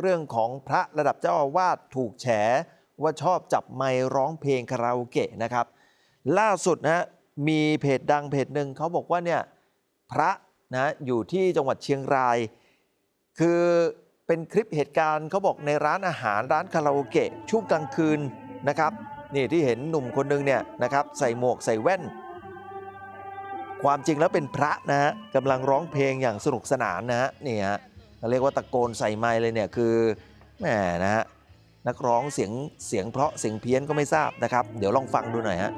เรื่องของพระระดับเจ้าอาวาสถูกแฉว่าชอบจับไมค์ร้องเพลงคาราโอเกะนะครับ ล่าสุดนะมีเพจดังเพจหนึ่งเขาบอกว่าเนี่ยพระนะอยู่ที่จังหวัดเชียงราย คือเป็นคลิปเหตุการณ์เขาบอกในร้านอาหารร้านคาราโอเกะช่วงกลางคืนนะครับนี่ที่เห็นหนุ่มคนหนึงเนี่ยนะครับใส่หมวกใส่แว่น ความจริงแล้วเป็นพระนะฮะกำลังร้องเพลงอย่างสนุกสนานนะฮะนี่ฮะ เรียกว่าตะโกนใส่ไมค์เลยเนี่ยคือแหมนะฮะนักร้องเสียงเสียงเพราะเสียงเพี้ยนก็ไม่ทราบนะครับ เดี๋ยวลองฟังดูหน่อยฮะ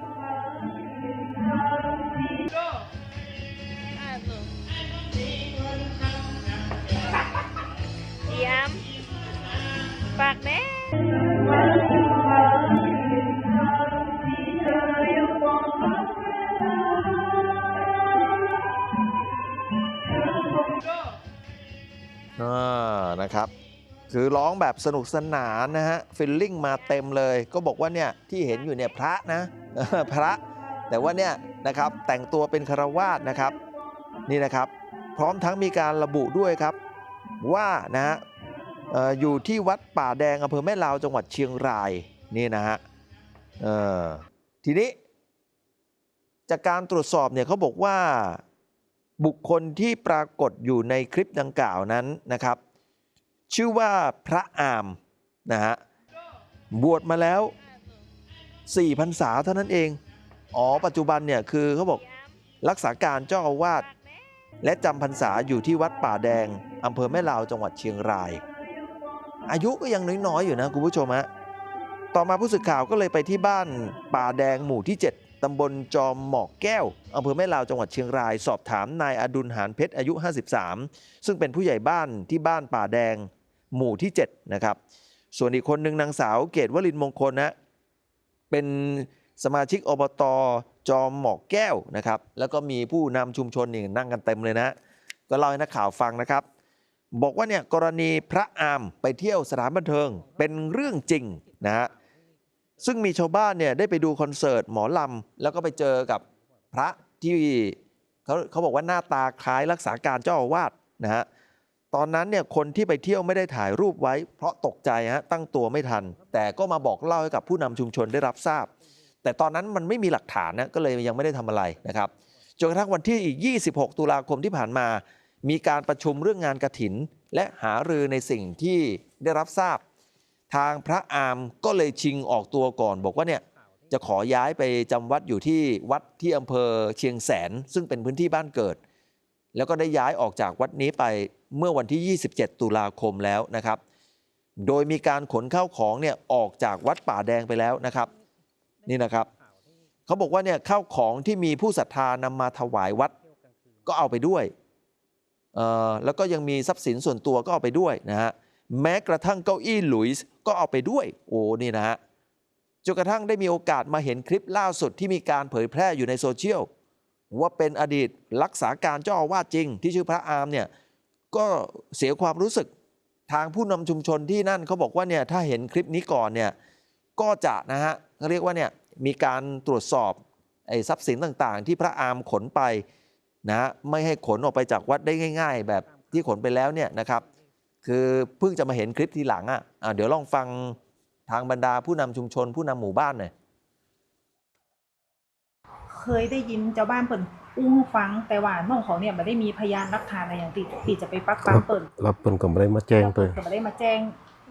เยี่ยมฝากแม่ อ่านะครับ คือร้องแบบสนุกสนานนะฮะฟิลลิ่งมาเต็มเลย ก็บอกว่าเนี่ยที่เห็นอยู่เนี่ยพระนะพระ แต่ว่าเนี่ยนะครับแต่งตัวเป็นคารวาสนะครับนี่นะครับ พร้อมทั้งมีการระบุด้วยครับว่านะฮะออยู่ที่วัดป่าแดงอำเภอแม่ลาวจังหวัดเชียงรายนี่นะฮะทีนี้ จากการตรวจสอบเนี่ยเขาบอกว่า บุคคลที่ปรากฏอยู่ในคลิปดังกล่าวนั้นนะครับ ชื่อว่าพระอามนะฮะบวชมาแล้ว4พรรษาเท่านั้นเอง อ๋อ ปัจจุบันเนี่ยคือเขาบอกรักษาการเจ้าอาวาสและจำพรรษาอยู่ที่วัดป่าแดงอำเภอแม่ลาวจังหวัดเชียงราย อายุก็ยังน้อยๆอยู่นะคุณผู้ชมฮะต่อมาผู้สื่อข่าวก็เลยไปที่บ้านป่าแดงหมู่ที่ 7 ตำบลจอมหมอกแก้วอำเภอแม่ลาวจังหวัดเชียงราย สอบถามนายอดุลหานเพชรอายุ 53 ซึ่งเป็นผู้ใหญ่บ้านที่บ้านป่าแดงหมู่ที่ 7 นะครับ ส่วนอีกคนหนึ่งนางสาวเกตวลินมงคลนะเป็นสมาชิกอบตจอมหมอกแก้วนะครับ แล้วก็มีผู้นำชุมชนนี่นั่งกันเต็มเลยนะ ก็เล่าให้นักข่าวฟังนะครับ บอกว่าเนี่ยกรณีพระอามไปเที่ยวสถานบันเทิงเป็นเรื่องจริงนะฮะ ซึ่งมีชาวบ้านเนี่ยได้ไปดูคอนเสิร์ตหมอลำ แล้วก็ไปเจอกับพระที่เขาเขาบอกว่าหน้าตาคล้ายรักษาการเจ้าอาวาสนะฮะตอนนั้นเนี่ยคนที่ไปเที่ยวไม่ได้ถ่ายรูปไว้ เพราะตกใจฮะตั้งตัวไม่ทัน แต่ก็มาบอกเล่าให้กับผู้นำชุมชนได้รับทราบ แต่ตอนนั้นมันไม่มีหลักฐานนะก็เลยยังไม่ได้ทำอะไรนะครับจนกระทั่งวันที่26 ตุลาคมที่ผ่านมา มีการประชุมเรื่องงานกระถิน และหารือในสิ่งที่ได้รับทราบ ทางพระอามก็เลยชิงออกตัวก่อน บอกว่าเนี่ยจะขอย้ายไปจำวัดอยู่ที่วัดที่อำเภอเชียงแสน ซึ่งเป็นพื้นที่บ้านเกิด แล้วก็ได้ย้ายออกจากวัดนี้ไปเมื่อวันที่ 27 ตุลาคมแล้วนะครับ โดยมีการขนเข้าของเนี่ยออกจากวัดป่าแดงไปแล้วนะครับ นี่นะครับเขาบอกว่าเนี่ยข้าวของที่มีผู้ศรัทธานำมาถวายวัดก็เอาไปด้วยแล้วก็ยังมีทรัพย์สินส่วนตัวก็เอาไปด้วยนะฮะ แม้กระทั่งเก้าอี้หลุยส์ก็เอาไปด้วย โอ้นี่นะฮะจนกระทั่งได้มีโอกาสมาเห็นคลิปล่าสุดที่มีการเผยแพร่อยู่ในโซเชียลว่าเป็นอดีตรักษาการเจ้าอาวาสจริง ที่ชื่อพระอามเนี่ยก็เสียความรู้สึกทางผู้นำชุมชนที่นั่นเขาบอกว่าเนี่ยถ้าเห็นคลิปนี้ก่อนเนี่ยก็จะนะฮะเขาเรียกว่าเนี่ยมีการตรวจสอบไอ้ทรัพย์สินต่างๆ ที่พระอามขนไปนะฮะไม่ให้ขนออกไปจากวัดได้ง่าย ๆ แบบที่ขนไปแล้วเนี่ยนะครับ คือเพิ่งจะมาเห็นคลิปทีหลังอะอะเดี๋ยวลองฟังทางบรรดาผู้นำชุมชนผู้นำหมู่บ้านหน่อยเคยได้ยินเจ้าบ้านเปิ่นอู้ให้ฟังแต่ว่าน้องเขาเนี่ยไม่ได้มีพยานหลักฐานอะไรอย่างที่ที่จะไปปักปามเปิ่นเราเปิ้นก็บ่ได้มาแจ้งตัวก็ไม่ได้มาแจ้ง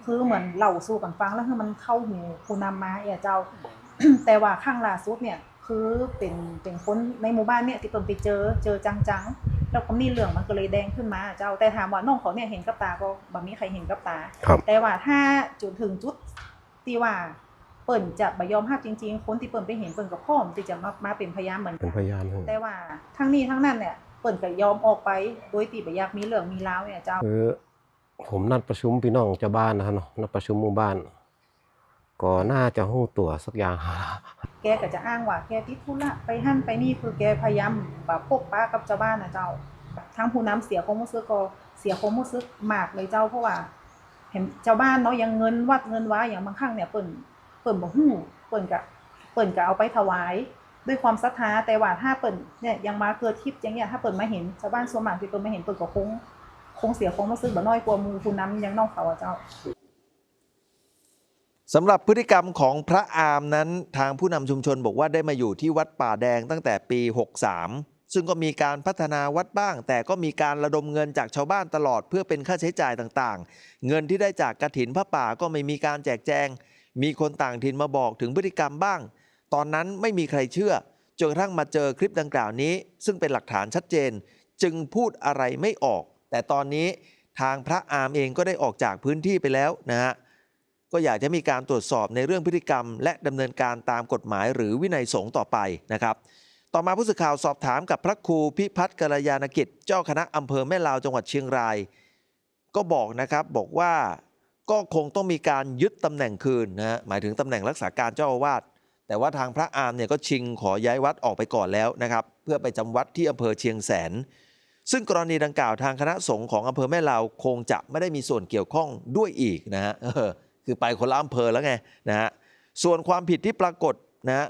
คือเหมือนเล่าสู่กันฟังแล้วคือมันเข้าหูผู้นำมาเอ่ยเจ้า แต่ว่าข้างล่าสุดเนี่ยคือเป็นเป็นคนในหมู่บ้านเนี่ยที่เปิ่นไปเจอเจอจังๆ แล้วก็มีเรื่องมันก็เลยแดงขึ้นมาเจ้าแต่ถามว่าน้องเขาเนี่ยเห็นกับตาก็บ่มีใครเห็นกับตาครับแต่ว่าถ้าจุดถึงจุดที่ว่าเปิ่นจะบ่ยอมรับจริงๆ คนที่เปิ่นไปเห็นเปิ่นก็พร้อมที่จะมามาเป็นพยานเหมือนกัเป็นพยานให้แต่ว่าทั้งนี้ทั้งนั้นเนี่ยเปิ่นก็ยอมออกไปโดยที่บ่อยากมีเรื่องมีราวเนี่ยเจ้าคือผมนัดประชุมพี่น้องเจ้าบ้านนะครับเนาะนัดประชุมหมู่บ้านก็น่าจะฮู้ตัวสักอย่าง แกก็จะอ้างว่าแกติดธุระไปหั่นไปนี่คือแกพยายามแบบพบป้ากับเจ้าบ้านนะเจ้า ทั้งผู้นำเสียความรู้สึกก็เสียความรู้สึกมากเลยเจ้าเพราะว่า เห็นเจ้าบ้านเนาะยังเงินวัดเงินว้าอย่างบางครั้งเนี่ยเปิ่นเปิ่นบ่ฮู้เปิ่นก็เปิ่นก็เอาไปถวาย ด้วยความศรัทธาแต่ว่าถ้าเปิ่นเนี่ยยังมาเกิดคลิปอย่างเงี้ยถ้าเปิ่นมาเห็นชาวบ้านส่วนมากที่เปิ่นมาเห็นเปิ่นก็คงคงเสียคงมาซื้อบ่น้อยกว่าหมูผู้นำยังน้องเขาอะเจ้า สำหรับพฤติกรรมของพระอามนั้นทางผู้นำชุมชนบอกว่าได้มาอยู่ที่วัดป่าแดงตั้งแต่ปี 63 ซึ่งก็มีการพัฒนาวัดบ้าง แต่ก็มีการระดมเงินจากชาวบ้านตลอดเพื่อเป็นค่าใช้จ่ายต่างๆ เงินที่ได้จากกระถินพระป่าก็ไม่มีการแจกแจง มีคนต่างถิ่นมาบอกถึงพฤติกรรมบ้าง ตอนนั้นไม่มีใครเชื่อจนกระทั่งมาเจอคลิปดังกล่าวนี้ ซึ่งเป็นหลักฐานชัดเจน จึงพูดอะไรไม่ออก แต่ตอนนี้ทางพระอามเองก็ได้ออกจากพื้นที่ไปแล้วนะฮะ ก็อยากจะมีการตรวจสอบในเรื่องพฤติกรรม และดำเนินการตามกฎหมาย หรือวินัยสงฆ์ต่อไปนะครับ ต่อมาผู้สื่อข่าวสอบถามกับพระครูพิพัฒน์กัลยาณกิจ เจ้าคณะอำเภอแม่ลาวจังหวัดเชียงราย ก็บอกนะครับบอกว่าก็คงต้องมีการยึดตำแหน่งคืนนะหมายถึงตำแหน่งรักษาการเจ้าอาวาสแต่ว่าทางพระอามเนี่ยก็ชิงขอย้ายวัดออกไปก่อนแล้วนะครับ เพื่อไปจำวัดที่อำเภอเชียงแสน ซึ่งกรณีดังกล่าวทางคณะสงฆ์ของอำเภอแม่ลาวคงจะไม่ได้มีส่วนเกี่ยวข้องด้วยอีกนะฮะ คือไปคนละอำเภอแล้วไงนะฮะส่วนความผิดที่ปรากฏนะฮะ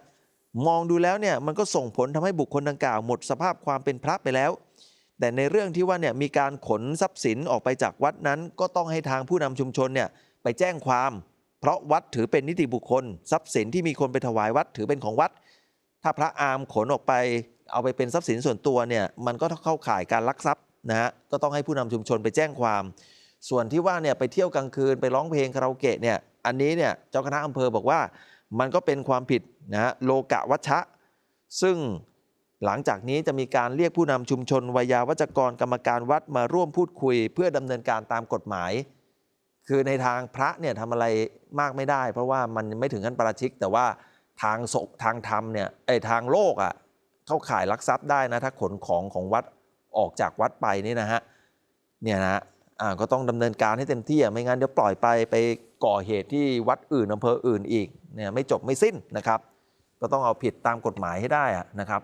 มองดูแล้วเนี่ยมันก็ส่งผลทำให้บุคคลดังกล่าวหมดสภาพความเป็นพระไปแล้ว แต่ในเรื่องที่ว่าเนี่ยมีการขนทรัพย์สินออกไปจากวัดนั้น ก็ต้องให้ทางผู้นำชุมชนเนี่ยไปแจ้งความ เพราะวัดถือเป็นนิติบุคคล ทรัพย์สินที่มีคนไปถวายวัดถือเป็นของวัด ถ้าพระอามขนออกไป เอาไปเป็นทรัพย์สินส่วนตัวเนี่ยมันก็เข้าข่ายการลักทรัพย์นะฮะก็ต้องให้ผู้นำชุมชนไปแจ้งความ ส่วนที่ว่าเนี่ยไปเที่ยวกลางคืนไปร้องเพลงคาราโอเกะเนี่ยอันนี้เนี่ยเจ้าคณะอำเภอบอกว่ามันก็เป็นความผิดนะฮะโลกะวัชชะ ซึ่งหลังจากนี้จะมีการเรียกผู้นำชุมชนวิยาวัจกรกรรมการวัดมาร่วมพูดคุย เพื่อดำเนินการตามกฎหมาย คือในทางพระเนี่ยทำอะไรมากไม่ได้ เพราะว่ามันไม่ถึงขั้นปราชิก แต่ว่าทางศกทางธรรมเนี่ยไอ้ทางโลกอะ่ะเข้าข่ายลักทรัพย์ได้นะถ้าขนของของวัดออกจากวัดไปนี่นะฮะเนี่ยนะ อ่าก็ต้องดำเนินการให้เต็มที่อะไม่งั้นเดี๋ยวปล่อยไปไปก่อเหตุที่วัดอื่นอำเภออื่นอีกเนี่ยไม่จบไม่สิ้นนะครับ ก็ต้องเอาผิดตามกฎหมายให้ได้อะนะครับ